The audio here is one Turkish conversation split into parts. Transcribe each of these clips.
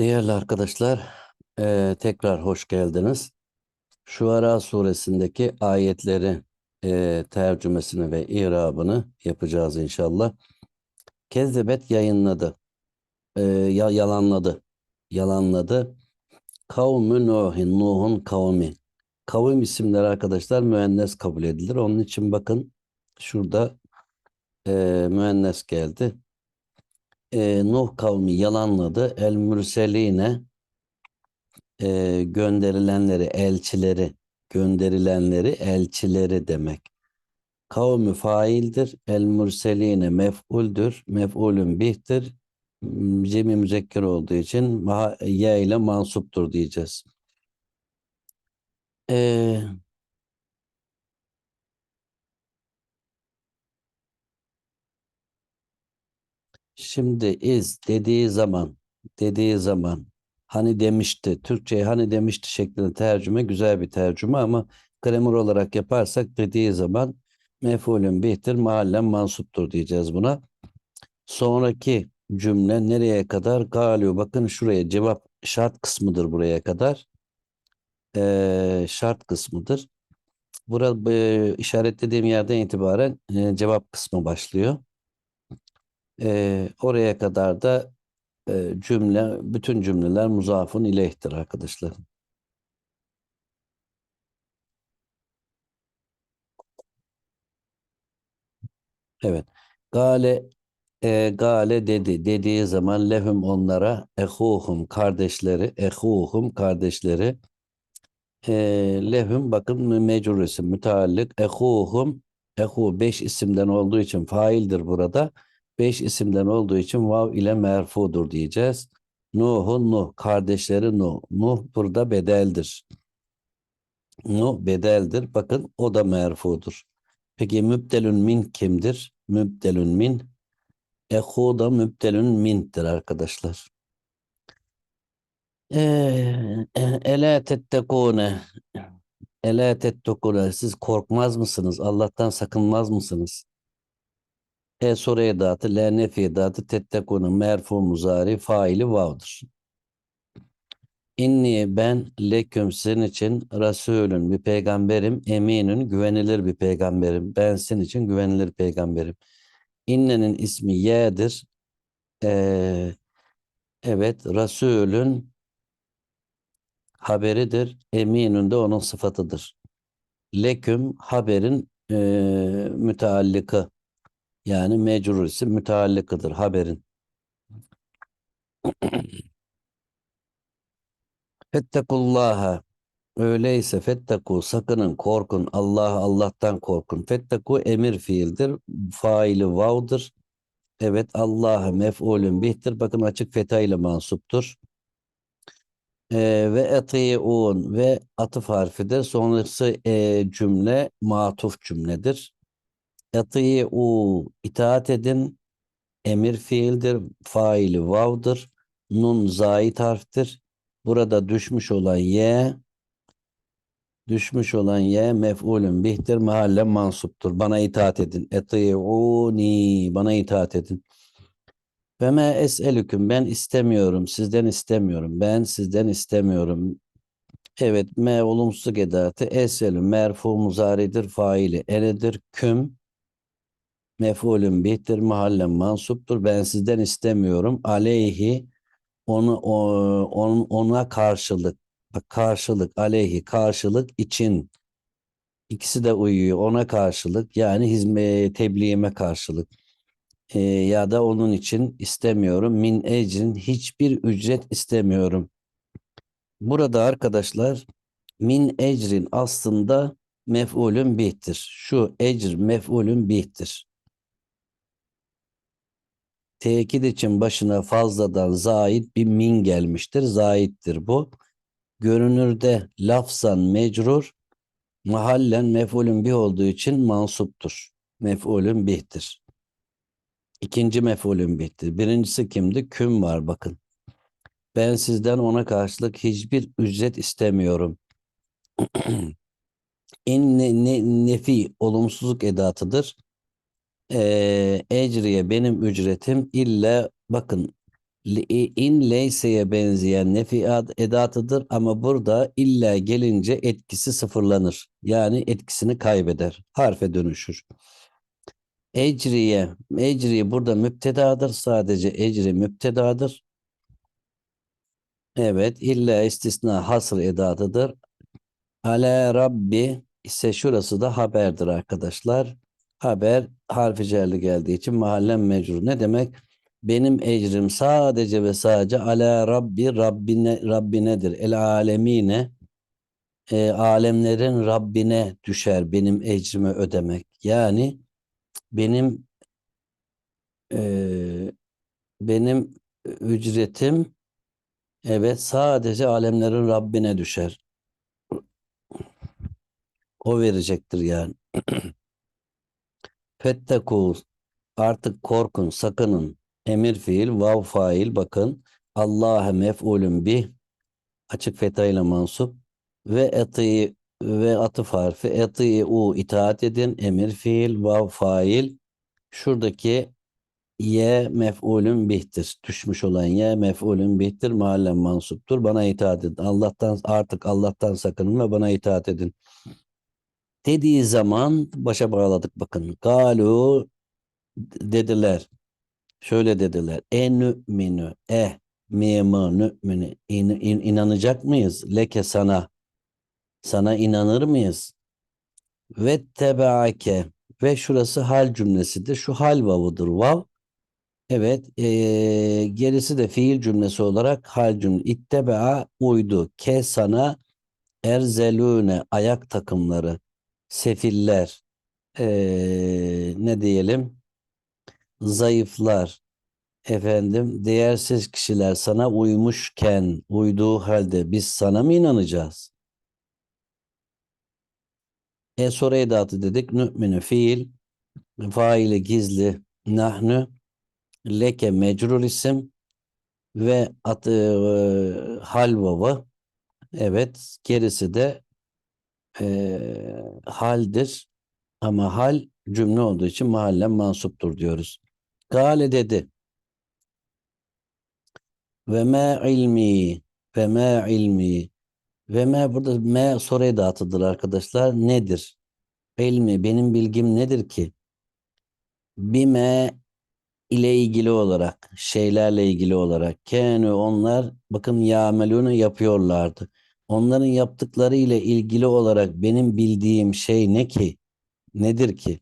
Değerli arkadaşlar, eee, tekrar hoş geldiniz. Şuara suresindeki ayetleri eee, tercümesini ve irabını yapacağız inşallah. Kezzebet yayınladı, ya yalanladı, yalanladı. Kavmü Nuhin, Nuh'un kavmi. Kavim isimleri arkadaşlar müennes kabul edilir. Onun için bakın şurada eee müennes geldi. Eee, Nuh kavmi yalanladı. El mürseline e, gönderilenleri, elçileri, gönderilenleri, elçileri demek. Kavmi faildir, el mürseline mef'uldür, mef'ulün bihtir, cemi müzekker olduğu için ye ile mansuptur diyeceğiz. Ee, şimdi iz dediği zaman, dediği zaman hani demişti, Türkçe'ye hani demişti şeklinde tercüme güzel bir tercüme ama gramer olarak yaparsak dediği zaman mef'ulün bihtir, mahallen mansuptur diyeceğiz buna. Sonraki cümle nereye kadar? Galio. Bakın şuraya cevap şart kısmıdır buraya kadar. Ee, şart kısmıdır. Burada e, işaretlediğim yerden itibaren e, cevap kısmı başlıyor. Ee, oraya kadar da e, cümle, bütün cümleler muzafın ileyhtir arkadaşlar. Evet. Gale e, gale dedi. Dediği zaman lehum onlara ehuhum kardeşleri, ehuhum kardeşleri e, lehum bakın mecrur isim müteallik ehuhum ehu beş isimden olduğu için faildir burada. Beş isimden olduğu için vav ile merfudur diyeceğiz. Nuhun Nuh kardeşleri Nuh. Nuh burada bedeldir. Nuh bedeldir. Bakın o da merfudur. Peki mübdelün min kimdir? Mübdelün min ehu da mübdelün min'tir arkadaşlar. Ee, Ela tettekûne Ela tettekûne siz korkmaz mısınız? Allah'tan sakınmaz mısınız? E soru edatı, la nefi edatı, tettekûne merfu muzari, faili vav'dır. İnni ben leküm sizin için Resulün bir peygamberim, eminün güvenilir bir peygamberim. Ben sizin için güvenilir peygamberim. İnnenin ismi ye'dir. Ee, evet, Resulün haberidir. Eminün de onun sıfatıdır. Leküm haberin e, müteallıkı. Yani mecrur isim müteallıkıdır haberin. Fettekullaha öyleyse fetteku sakının korkun Allah Allah'tan korkun. Fetteku emir fiildir. Faili vav'dır. Evet Allah'a mef'ulün bihtir. Bakın açık feta ile mansuptur. Ee, ve eti'un ve atıf harfidir. Sonrası e, cümle matuf cümledir. Eti'u itaat edin. Emir fiildir. Faili vav'dır. Nun zait harftir. Burada düşmüş olan ye düşmüş olan ye mef'ulün bihtir. Mahalle mansuptur. Bana itaat edin. Eti'uni bana itaat edin. Ve me es'elüküm ben istemiyorum. Sizden istemiyorum. Ben sizden istemiyorum. Evet me olumsuzluk edatı eselü merfu muzaridir faili enedir küm mef'ulün bihtir mahallen mansuptur. Ben sizden istemiyorum. Aleyhi onu o, onun, ona karşılık karşılık aleyhi karşılık için ikisi de uyuyor ona karşılık yani hizmet tebliğime karşılık Ee, ya da onun için istemiyorum min ecrin hiçbir ücret istemiyorum. Burada arkadaşlar min ecrin aslında mef'ulün bihtir. Şu ecr mef'ulün bihtir. Tekit için başına fazladan zait bir min gelmiştir. Zaittir bu. Görünürde lafzan mecrur, mahallen mef'ulün bih olduğu için mansuptur. Mef'ulün bihtir. İkinci mef'ulün bihtir. Birincisi kimdi? Küm var bakın. Ben sizden ona karşılık hiçbir ücret istemiyorum. İn ne, ne- nefi olumsuzluk edatıdır. Ee, ecriye benim ücretim illa bakın in leyseye benzeyen nefi edatıdır ama burada illa gelince etkisi sıfırlanır. Yani etkisini kaybeder. Harfe dönüşür. Ecriye. Ecriye burada müptedadır. Sadece ecri müptedadır. Evet. illa istisna hasır edatıdır. Ale Rabbi ise şurası da haberdir arkadaşlar. Haber harfi cerli geldiği için mahallen mecrur. Ne demek? Benim ecrim sadece ve sadece ala Rabbi Rabbine Rabbinedir. El alemine e, alemlerin Rabbine düşer benim ecrimi ödemek. Yani benim e, benim ücretim evet sadece alemlerin Rabbine düşer. O verecektir yani. Fettekû artık korkun, sakının. Emir fiil, vav fail bakın. Allah'a mef'ulün bih açık fethayla mansup ve eti ve atıf harfi eti u itaat edin emir fiil vav fail şuradaki ye mef'ulün bihtir. Düşmüş olan ye mef'ulün bihtir. Mahallen mansuptur. Bana itaat edin. Allah'tan artık Allah'tan sakının ve bana itaat edin. Dediği zaman başa bağladık bakın. Galu dediler. Şöyle dediler. E nü'minü e mimı nü'mini in, in, inanacak mıyız? Leke sana. Sana inanır mıyız? Ve tebaake ve şurası hal cümlesidir. Şu hal vavudur. Vav Evet, eee, gerisi de fiil cümlesi olarak hal cümle. İttebea uydu. Ke sana erzelune ayak takımları, sefiller, eee, ne diyelim? Zayıflar, efendim, değersiz kişiler sana uymuşken, uyduğu halde biz sana mı inanacağız? E soru edatı dedik. Nü'minu fiil, faili gizli, nahnu, leke mecrur isim, ve atı e, hal vavı evet gerisi de e, haldir ama hal cümle olduğu için mahallen mansuptur diyoruz. Gale dedi ve me ilmi ve me ilmi ve me burada me soru edatıdır arkadaşlar. Nedir? İlmi benim bilgim nedir ki? Bime ile ilgili olarak, şeylerle ilgili olarak kânü onlar bakın yamelûnü yapıyorlardı. Onların yaptıkları ile ilgili olarak benim bildiğim şey ne ki? Nedir ki?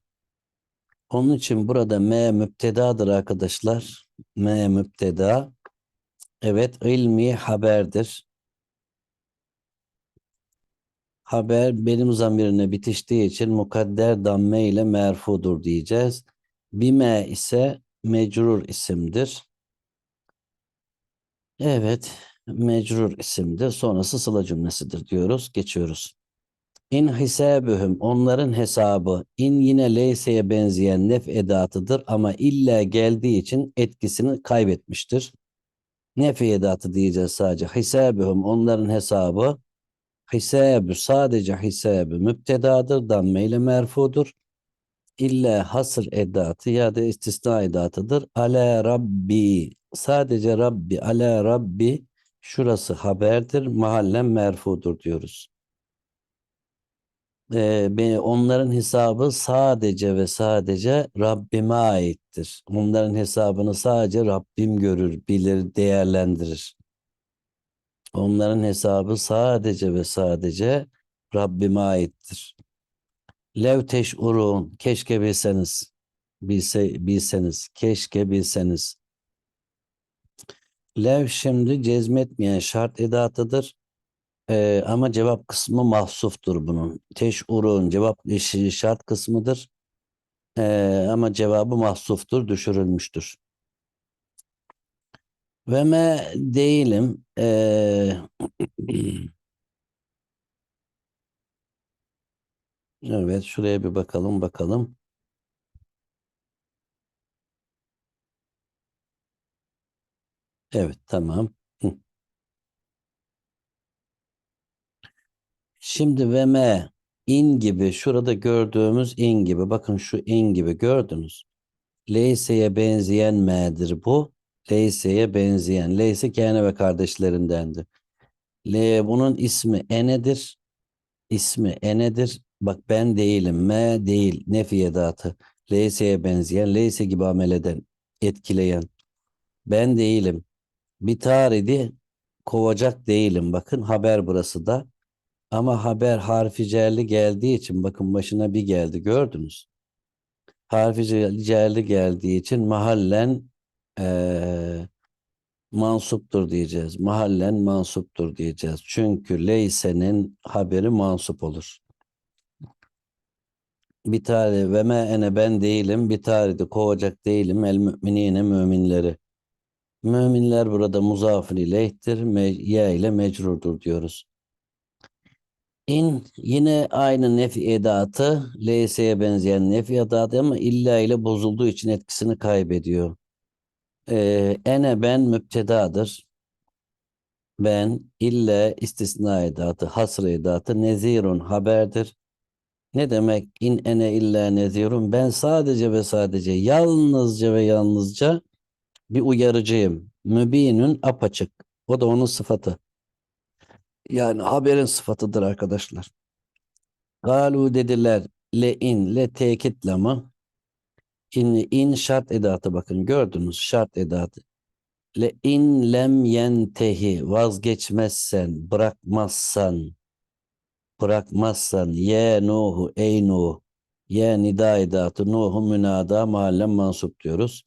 Onun için burada me müptedadır arkadaşlar. Me müpteda. Evet ilmi haberdir. Haber benim zamirine bitiştiği için mukadder damme ile merfudur diyeceğiz. Bime ise mecrur isimdir. Evet, mecrur isimdir. Sonrası sıla cümlesidir diyoruz. Geçiyoruz. İn hisabühüm onların hesabı in yine leyseye benzeyen nef edatıdır ama illa geldiği için etkisini kaybetmiştir. Nef edatı diyeceğiz sadece. Hisabühüm onların hesabı hisabü sadece hisabü müptedadır. Damme ile merfudur. İlla hasır edatı ya da istisna edatıdır. Ala Rabbi sadece Rabbi ala Rabbi şurası haberdir. Mahallen merfudur diyoruz. Ee, onların hesabı sadece ve sadece Rabbime aittir. Onların hesabını sadece Rabbim görür, bilir, değerlendirir. Onların hesabı sadece ve sadece Rabbime aittir. Lev teş'urun keşke bilseniz bilse, bilseniz keşke bilseniz lev şimdi cezmetmeyen şart edatıdır. Ee, ama cevap kısmı mahsuftur bunun. Teş'urun cevap şart kısmıdır. Ee, ama cevabı mahsuftur düşürülmüştür. Ve me değilim. Ee, evet şuraya bir bakalım bakalım evet tamam. Şimdi ve me in gibi şurada gördüğümüz in gibi bakın şu in gibi gördünüz. Leyse'ye benzeyen me'dir bu. Leyse'ye benzeyen. Leyse kâne ve kardeşlerindendi. L bunun ismi enedir. İsmi enedir. Bak ben değilim. Me değil. Nefi edatı. Leyse'ye benzeyen. Leyse gibi amel eden. Etkileyen. Ben değilim. Bir taridi kovacak değilim. Bakın haber burası da. Ama haber harfi cerli geldiği için bakın başına bir geldi gördünüz. Harfi ce- cerli geldiği için mahallen eee, mansuptur diyeceğiz. Mahallen mansuptur diyeceğiz. Çünkü leysenin haberi mansup olur. Bir tane ve me ene ben değilim. Bir tane de kovacak değilim. El müminine müminleri. Müminler burada muzafir ileyhtir. Ye ile mecrurdur diyoruz. İn yine aynı nefi edatı. Leyse'ye benzeyen nefi edatı ama illa ile bozulduğu için etkisini kaybediyor. Ee, ene ben müptedadır. Ben ille istisna edatı, hasr edatı, nezirun haberdir. Ne demek in ene illa nezirun? Ben sadece ve sadece yalnızca ve yalnızca bir uyarıcıyım. Mübinün apaçık. O da onun sıfatı. Yani haberin sıfatıdır arkadaşlar. Galu dediler le in le tekit lamı. İn, in şart edatı bakın gördünüz şart edatı. Le in lem yentehi vazgeçmezsen bırakmazsan bırakmazsan ye nuhu ey nuh ye nida edatı nuhu münada mahallen mansup diyoruz.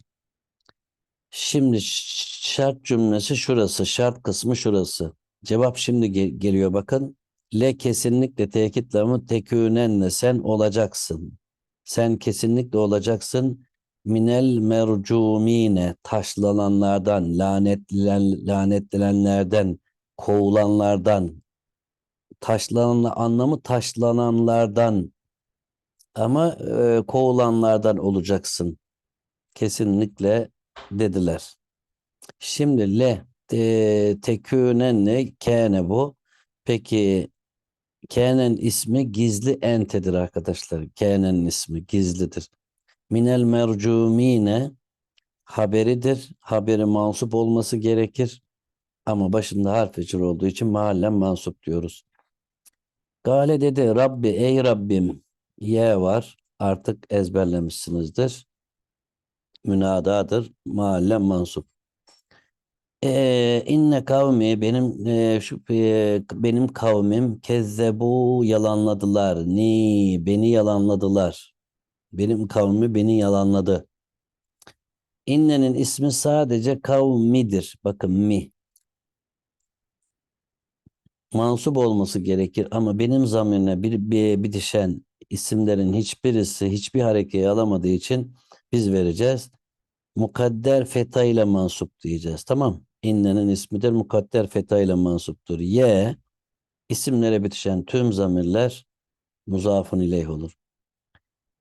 Şimdi şart cümlesi şurası şart kısmı şurası. Cevap şimdi ge- geliyor bakın. Le kesinlikle tekit lamı tekünenle sen olacaksın. Sen kesinlikle olacaksın. Minel mercumine taşlananlardan, lanetlen, lanetlenenlerden, kovulanlardan, taşlanan anlamı taşlananlardan ama e, kovulanlardan olacaksın. Kesinlikle dediler. Şimdi le te, tekünenle kâne bu. Peki kânen ismi gizli entedir arkadaşlar. Kânenin ismi gizlidir. Minel mercumine haberidir. Haberi mansup olması gerekir. Ama başında harf ecir olduğu için mahallen mansup diyoruz. Gale dedi Rabbi ey Rabbim ye var artık ezberlemişsinizdir. Münadadır. Mahallen mansup. Ee, inne kavmi benim e, şu e, benim kavmim kezzebu yalanladılar. Ni beni yalanladılar. Benim kavmi beni yalanladı. İnnenin ismi sadece kavmidir. Bakın mi. Mansup olması gerekir ama benim zamirine bir, bir bitişen isimlerin hiçbirisi hiçbir harekeyi alamadığı için biz vereceğiz. Mukadder feta ile mansup diyeceğiz. Tamam. İnnenin ismidir. Mukadder feta ile mansuptur. Ye isimlere bitişen tüm zamirler muzafın ileyh olur.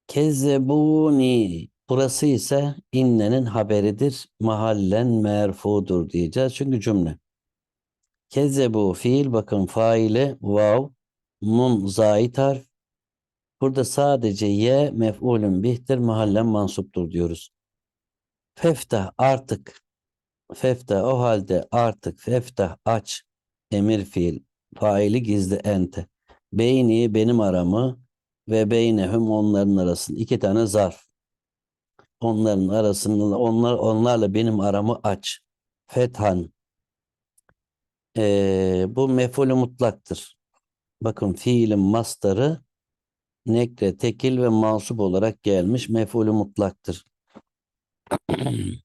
Kezzebuni burası ise innenin haberidir. Mahallen merfudur diyeceğiz. Çünkü cümle. Kezzebu fiil bakın faili vav nun zait harf. Burada sadece ye mef'ulün bihtir mahallen mansuptur diyoruz. Feftah artık feftah o halde artık feftah aç emir fiil faili gizli ente. Beyni benim aramı ve beynehum onların arasında iki tane zarf. Onların arasında onlar onlarla benim aramı aç. Fethan Ee, bu mef'ulü mutlaktır. Bakın fiilin mastarı nekre, tekil ve mansup olarak gelmiş mef'ulü mutlaktır.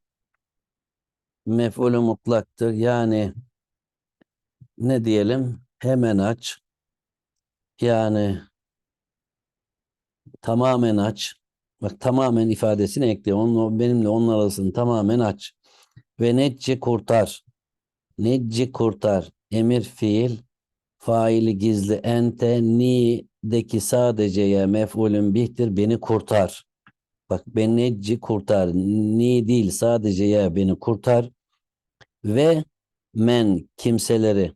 mef'ulü mutlaktır. Yani ne diyelim? Hemen aç. Yani tamamen aç. Bak tamamen ifadesini ekle. Onun, benimle onun arasını tamamen aç. Ve necci kurtar. Necci kurtar. Emir fiil. Faili gizli ente ni'deki sadece ya mef'ulün bihtir beni kurtar. Bak ben necci kurtar. Ni değil sadece ya beni kurtar. Ve men kimseleri.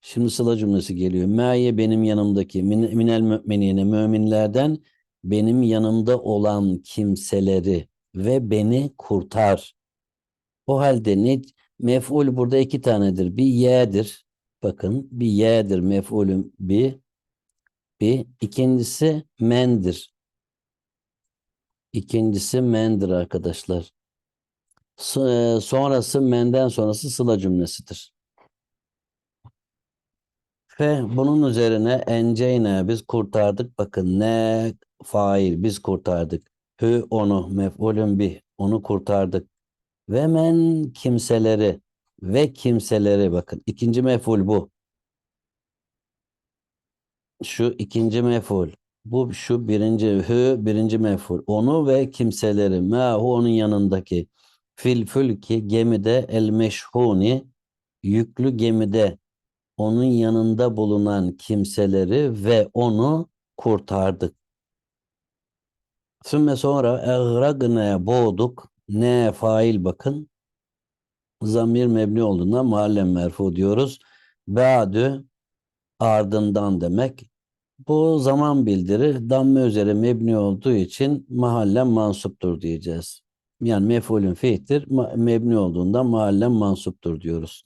Şimdi sıla cümlesi geliyor. Me'ye benim yanımdaki min- minel müminine müminlerden benim yanımda olan kimseleri ve beni kurtar. O halde ne mef'ul burada iki tanedir. Bir ye'dir. Bakın bir ye'dir mef'ulün bir. Bir. İkincisi mendir. İkincisi mendir arkadaşlar. E, Sonrası menden sonrası sıla cümlesidir. Ve bunun üzerine enceyne biz kurtardık. Bakın ne fail biz kurtardık. Hü onu mef'ulün bih onu kurtardık. Ve men kimseleri ve kimseleri bakın ikinci mef'ul bu. Şu ikinci mef'ul. Bu şu birinci hü birinci mef'ul. Onu ve kimseleri mahu onun yanındaki fil fülki gemide el meşhuni yüklü gemide onun yanında bulunan kimseleri ve onu kurtardık. Sümme sonra eğragne boğduk. Ne fail bakın. Zamir mebni olduğundan mahallen merfu diyoruz. Ba'dü ardından demek. Bu zaman bildiri damme üzere mebni olduğu için mahallen mansuptur diyeceğiz. Yani mef'ulün fi'tir. ma- Mebni olduğundan mahallen mansuptur diyoruz.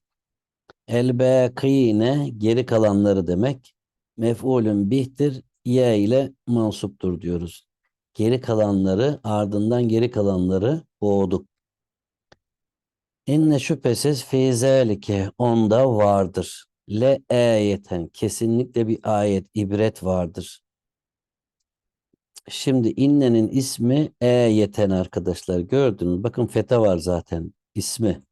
El-bâkîne geri kalanları demek. Mef'ulün bihtir. Ye ile mansuptur diyoruz. Geri kalanları ardından geri kalanları boğduk. İnne şüphesiz fî zâlike onda vardır. Le ayeten kesinlikle bir ayet, ibret vardır. Şimdi innenin ismi ayeten arkadaşlar gördünüz. Bakın fete var zaten ismi.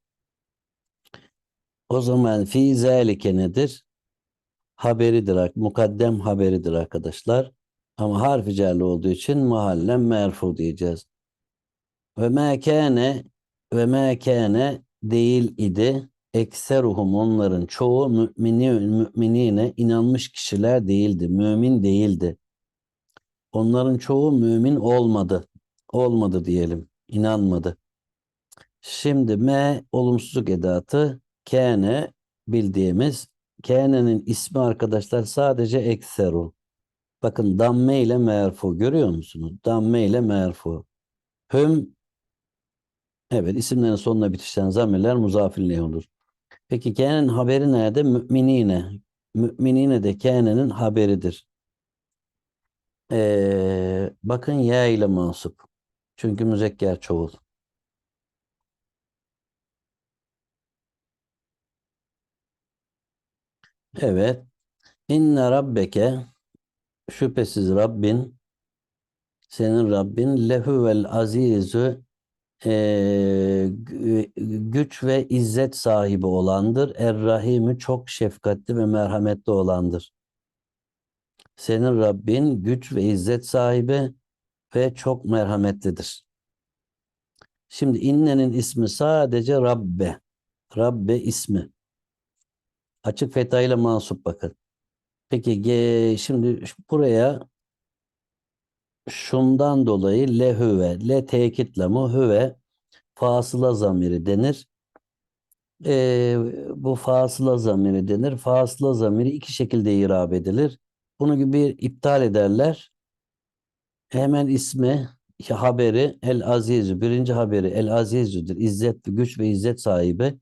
O zaman fi zâlike nedir? Haberidir, mukaddem haberidir arkadaşlar. Ama harfi cerli olduğu için mahallen merfu diyeceğiz. Ve mâ kâne ve mâ kâne değil idi. Ekseruhum onların çoğu mümini, müminine inanmış kişiler değildi. Mümin değildi. Onların çoğu mümin olmadı. Olmadı diyelim. İnanmadı. Şimdi me olumsuzluk edatı kâne bildiğimiz kâne'nin ismi arkadaşlar sadece ekseru. Bakın damme ile merfu görüyor musunuz? Damme ile merfu. Hüm evet isimlerin sonuna bitişen zamirler muzafirliğe olur. Peki kâne'nin haberi nerede? Müminine. Müminine de kâne'nin haberidir. Ee, bakın ya ile mansup. Çünkü müzekker çoğul. Evet. İnne rabbeke şüphesiz Rabbin senin Rabbin lehuvel azizü gü- güç ve izzet sahibi olandır. Er-Rahim'i çok şefkatli ve merhametli olandır. Senin Rabbin güç ve izzet sahibi ve çok merhametlidir. Şimdi innenin ismi sadece Rabbe. Rabbe ismi. Açık fethayla mansup bakın. Peki şimdi buraya şundan dolayı le hüve, le tekit lamı hüve fasıla zamiri denir. Ee, bu fasıla zamiri denir. Fasıla zamiri iki şekilde irab edilir. Bunu gibi iptal ederler. Hemen ismi, haberi el azizü, birinci haberi el azizüdür. İzzet, güç ve izzet sahibi.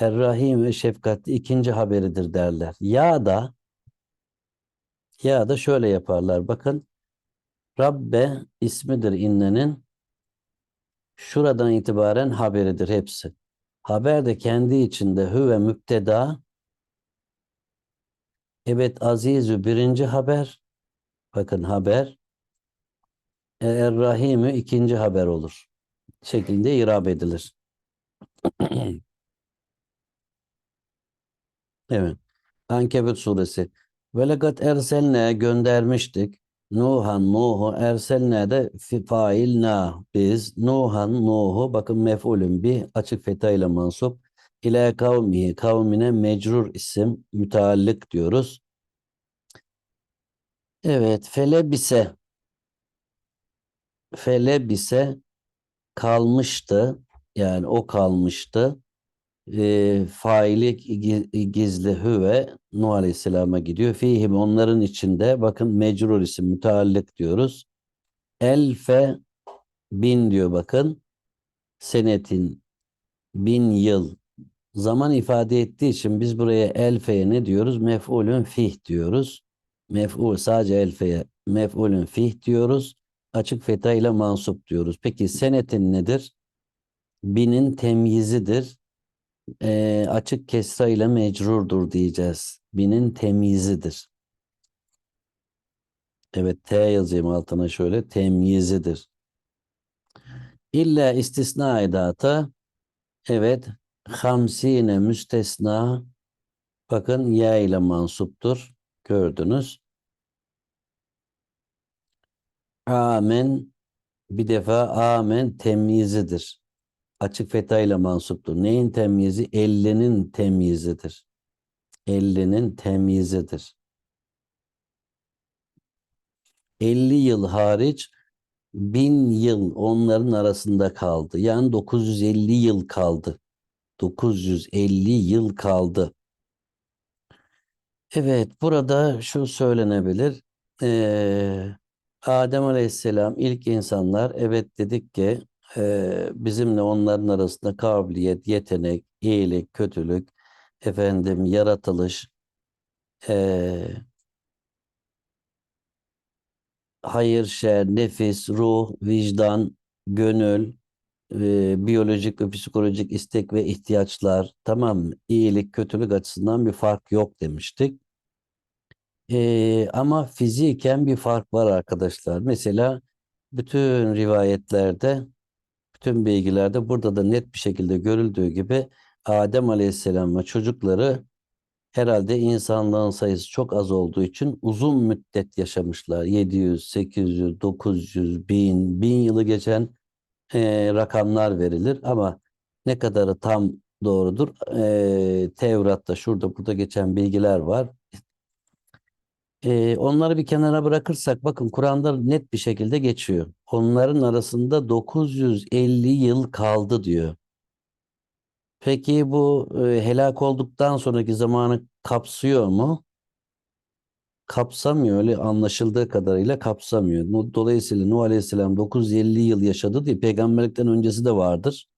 Er-Rahim ve şefkatli ikinci haberidir derler. Ya da ya da şöyle yaparlar. Bakın Rabbe ismidir innenin. Şuradan itibaren haberidir hepsi. Haber de kendi içinde hüve müpteda. Evet azizü birinci haber. Bakın haber. Er-Rahimü ikinci haber olur. Şeklinde irab edilir. Evet. Ankebut suresi. Ve lekad erselne göndermiştik. Nuhan Nuh'u erselne de fi fail na biz Nuhan Nuh'u bakın mef'ulün bir açık feta ile mansup ile kavmihi kavmine mecrur isim müteallık diyoruz. Evet felebise. Felebise kalmıştı yani o kalmıştı e, faili gi- gizli hüve Nuh Aleyhisselam'a gidiyor. Fihim onların içinde bakın mecrur isim müteallık diyoruz. Elfe bin diyor bakın. Senetin Bin yıl. Zaman ifade ettiği için biz buraya elfeye ne diyoruz? Mef'ulün fih diyoruz. Mef'ul sadece elfeye mef'ulün fih diyoruz. Açık feta ile mansup diyoruz. Peki senetin nedir? Binin temyizidir. Ee, açık kesra ile mecrurdur diyeceğiz. Binin temyizidir. Evet T yazayım altına şöyle temyizidir. İlla istisna edata evet hamsine müstesna bakın ya ile mansuptur. Gördünüz. Amen bir defa amen temyizidir. Açık feta ile mansuptur. Neyin temyizi? Ellinin temyizidir. Ellinin temyizidir. 50 yıl hariç bin yıl onların arasında kaldı. Yani 950 yıl kaldı. 950 yıl kaldı. Evet, burada şu söylenebilir. Ee, Adem Aleyhisselam ilk insanlar evet dedik ki e, bizimle onların arasında kabiliyet, yetenek, iyilik, kötülük, efendim yaratılış, e, hayır, şer, nefis, ruh, vicdan, gönül, e, biyolojik ve psikolojik istek ve ihtiyaçlar tamam? İyilik, kötülük açısından bir fark yok demiştik. E, ama fiziken bir fark var arkadaşlar. Mesela bütün rivayetlerde, bütün bilgilerde burada da net bir şekilde görüldüğü gibi Adem Aleyhisselam ve çocukları herhalde insanlığın sayısı çok az olduğu için uzun müddet yaşamışlar. 700, 800, 900, 1000, 1000 yılı geçen e, rakamlar verilir ama ne kadarı tam doğrudur? E, Tevrat'ta şurada burada geçen bilgiler var. E, onları bir kenara bırakırsak bakın Kur'an'da net bir şekilde geçiyor. Onların arasında 950 yıl kaldı diyor. Peki bu e, helak olduktan sonraki zamanı kapsıyor mu? Kapsamıyor öyle anlaşıldığı kadarıyla kapsamıyor. Dolayısıyla Nuh Aleyhisselam 950 yıl yaşadı diye peygamberlikten öncesi de vardır.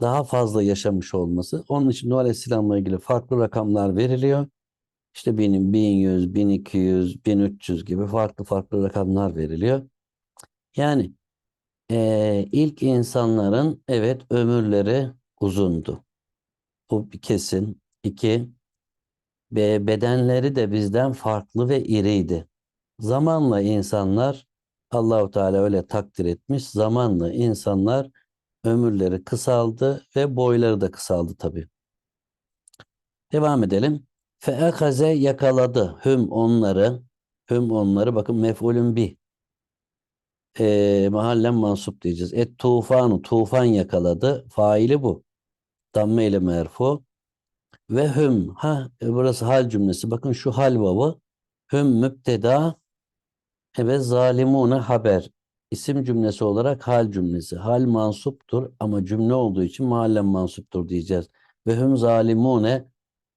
Daha fazla yaşamış olması. Onun için Nuh Aleyhisselam'la ilgili farklı rakamlar veriliyor. İşte benim 1100, 1200, 1300 gibi farklı farklı rakamlar veriliyor. Yani eee, ilk insanların evet ömürleri uzundu. Bu bir kesin. İki, ve bedenleri de bizden farklı ve iriydi. Zamanla insanlar Allahu Teala öyle takdir etmiş. Zamanla insanlar ömürleri kısaldı ve boyları da kısaldı tabii. Devam edelim. Feekaze yakaladı hüm onları. Hüm onları bakın mef'ulün bih. E, mahallen mansup diyeceğiz. Et tufanu tufan yakaladı. Faili bu. Damme ile merfu. Ve hüm. Ha e, burası hal cümlesi. Bakın şu hal vavı. Hüm müpteda ve zalimune haber. İsim cümlesi olarak hal cümlesi. Hal mansuptur ama cümle olduğu için mahallen mansuptur diyeceğiz. Ve hüm zalimune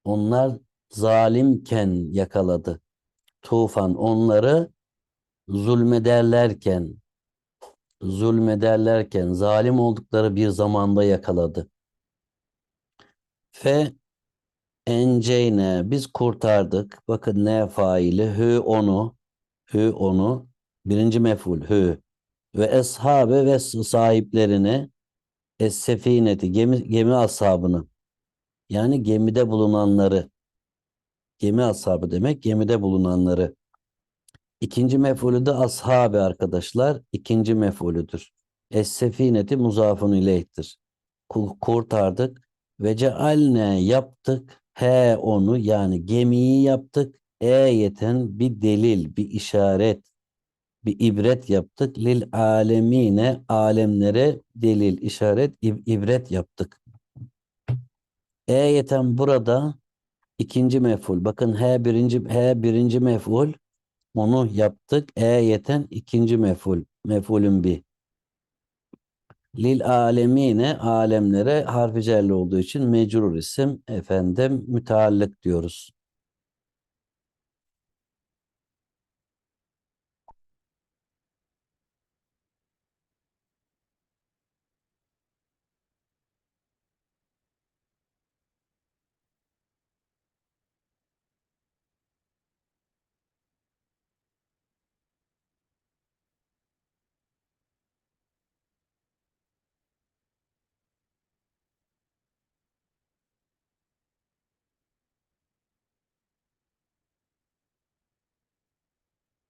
onlar zalimken yakaladı. Tufan onları zulmederlerken zulmederlerken zalim oldukları bir zamanda yakaladı. Fe enceyne biz kurtardık. Bakın ne faili hü onu hü onu birinci mef'ul hü ve eshabe ve sahiplerini es-sefineti gemi, gemi ashabını yani gemide bulunanları gemi ashabı demek gemide bulunanları İkinci mef'ulü de ashabe arkadaşlar ikinci mef'ulüdür. Es-sefineti muzafun ileyhtir. Ku- Kurtardık ve cealne yaptık he onu yani gemiyi yaptık eyeten bir delil bir işaret bir ibret yaptık lil alemine alemlere delil işaret ib- ibret yaptık. Eyeten burada ikinci mef'ul. Bakın he birinci he birinci mef'ul onu yaptık. Eyeten ikinci mef'ul. Mef'ulün bir. Lil alemine alemlere harfi cerli olduğu için mecrur isim efendim müteallık diyoruz.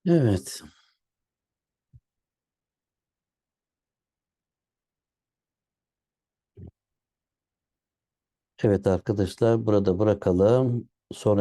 Evet. Evet arkadaşlar burada bırakalım. Sonra